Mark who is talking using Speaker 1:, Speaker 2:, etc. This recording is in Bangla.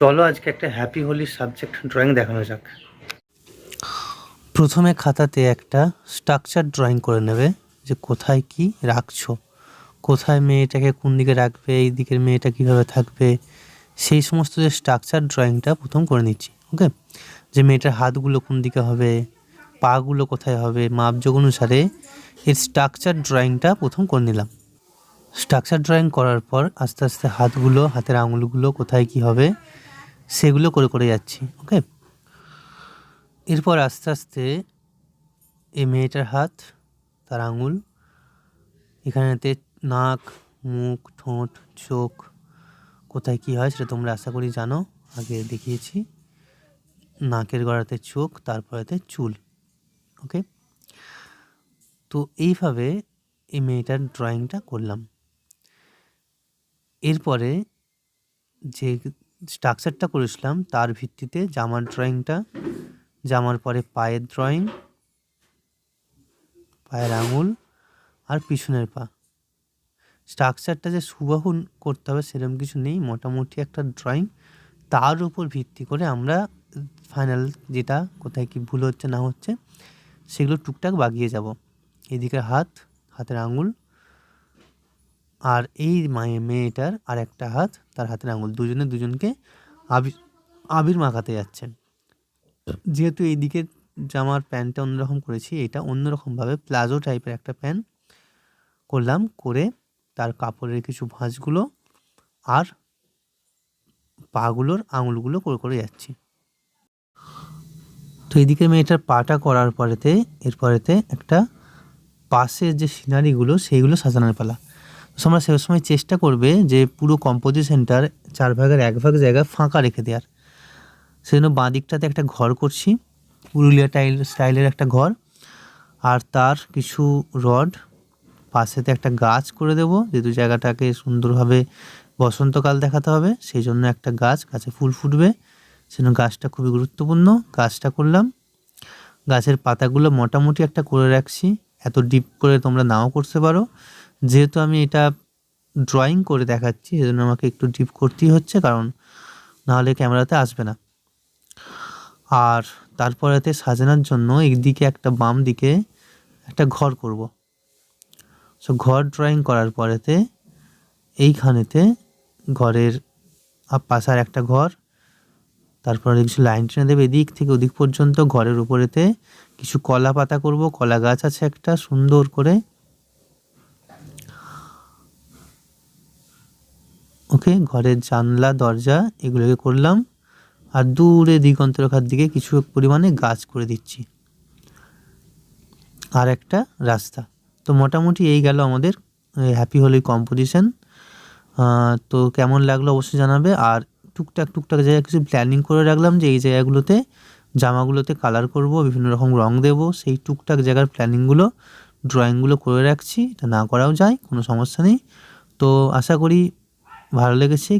Speaker 1: চলো আজকে একটা হ্যাপি হোলির সাবজেক্ট ড্রয়িং দেখানো যাক।
Speaker 2: প্রথমে খাতাতে একটা স্ট্রাকচার ড্রয়িং করে নেবে যে কোথায় কি রাখছো, কোথায় মেয়েটাকে কোন দিকে রাখবে, এই দিকের মেয়েটা কীভাবে থাকবে, সেই সমস্ত যে স্ট্রাকচার ড্রয়িংটা প্রথম করে নিচ্ছি ওকে যে মেয়েটার হাতগুলো কোন দিকে হবে, পাগুলো কোথায় হবে, মাপযোগ অনুসারে এর স্ট্রাকচার ড্রয়িংটা প্রথম করে নিলাম। স্ট্রাকচার ড্রয়িং করার পর আস্তে আস্তে হাতগুলো, হাতের আঙুলগুলো কোথায় কি হবে সেগুলো করে করে যাচ্ছি ওকে এরপর আস্তে আস্তে এই মেয়েটার হাত, তার আঙুল, এখানেতে নাক, মুখ, ঠোঁট, চোখ, কোথায় কি হয় সেটা তোমরা আশা করি জানো। আগে দেখিয়েছি, নাকের গড়াতে চোখ, তারপরেতে চুল ওকে তো এইভাবে এই মেয়েটার ড্রয়িংটা করলাম। এরপরে যে স্ট্রাকচারটা করেছিলাম, তার ভিত্তিতে জামার ড্রয়িংটা জামার পরে পায়ের ড্রয়িং পায়ের আঙুল আর পিছনের পা। স্ট্রাকচারটা যে সুবাহু করতে হবে সেরকম কিছু নেই, মোটামুটি একটা ড্রয়িং তার উপর ভিত্তি করে আমরা ফাইনাল যেটা কোথায় কি ভুল হচ্ছে না হচ্ছে, সেগুলো টুকটাক বাগিয়ে যাব। এদিকে হাত, হাতের আঙুল আর এই মায়ে, মেয়েটার আর একটা হাত, তার হাতের আঙুল, দুজনে দুজনকে আবির আবির মাখাতে যাচ্ছেন। যেহেতু এই এইদিকে জামার প্যান্টটা অন্যরকম করেছি, এটা অন্যরকমভাবে প্লাজো টাইপের একটা প্যান্ট করলাম, করে তার কাপড়ের কিছু ভাঁজগুলো আর পাগুলোর আঙুলগুলো করে করে যাচ্ছি। তো এদিকে মেয়েটার পাটা করার পরেতে, এরপরেতে একটা পাশের যে সিনারিগুলো, সেইগুলো সাজানোর পালা। তোমরা সে সময় চেষ্টা করবে যে পুরো কম্পোজিশনটার চার ভাগের এক ভাগ জায়গা ফাঁকা রেখে দেওয়ার। সেজন্য বাঁ দিকটাতে একটা ঘর করছি, পুরুলিয়া টাইল স্টাইলের একটা ঘর। আর তার কিছু রড, পাশেতে একটা গাছ করে দেব, যেহেতু জায়গাটাকে সুন্দরভাবে বসন্তকাল দেখাতে হবে, সেই জন্য একটা গাছ, গাছে ফুল ফুটবে। সেজন্য গাছটা খুবই গুরুত্বপূর্ণ, গাছটা করলাম। গাছের পাতাগুলো মোটামুটি একটা করে রাখছি, এত ডিপ করে তোমরা নাও করতে পারো। যেহেতু আমি এটা ড্রয়িং করে দেখাচ্ছি, সেজন্য আমাকে একটু ডিপ করতেই হচ্ছে, কারণ নাহলে ক্যামেরাতে আসবে না। আর তারপরেতে সাজানোর জন্য একদিকে একটা বাম দিকে একটা ঘর করব। সো ঘর ড্রয়িং করার পরেতে এইখানেতে ঘরের পাশার একটা ঘর, তারপরে কিছু লাইন টেনে দেবে, এদিক থেকে ওদিক পর্যন্ত ঘরের উপরেতে কিছু কলা পাতা করব কলা গাছ আছে একটা, সুন্দর করে ওকে, ঘরের জানলা, দরজা, এগুলোকে করলাম। আর দূরে দিগন্তরেখার দিকে কিছু পরিমাণে গাছ করে দিচ্ছি। আর একটা রাস্তা। তো মোটামুটি এই গেল আমাদের হ্যাপি হোলি কম্পোজিশন তো কেমন লাগল অবশ্যই জানাবে। আর টুকটাক টুকটাক জায়গায় কিছু প্ল্যানিং করে রাখলাম যে এই জায়গাগুলোতে জামাগুলোতে কালার করব, বিভিন্ন রকম রং দেব। সেই টুকটাক জায়গার প্ল্যানিংগুলো ড্রয়িংগুলো করে রাখছি। এটা না করাও যায়, কোনো সমস্যা নেই। তো আশা করি ভালো লেগেছে।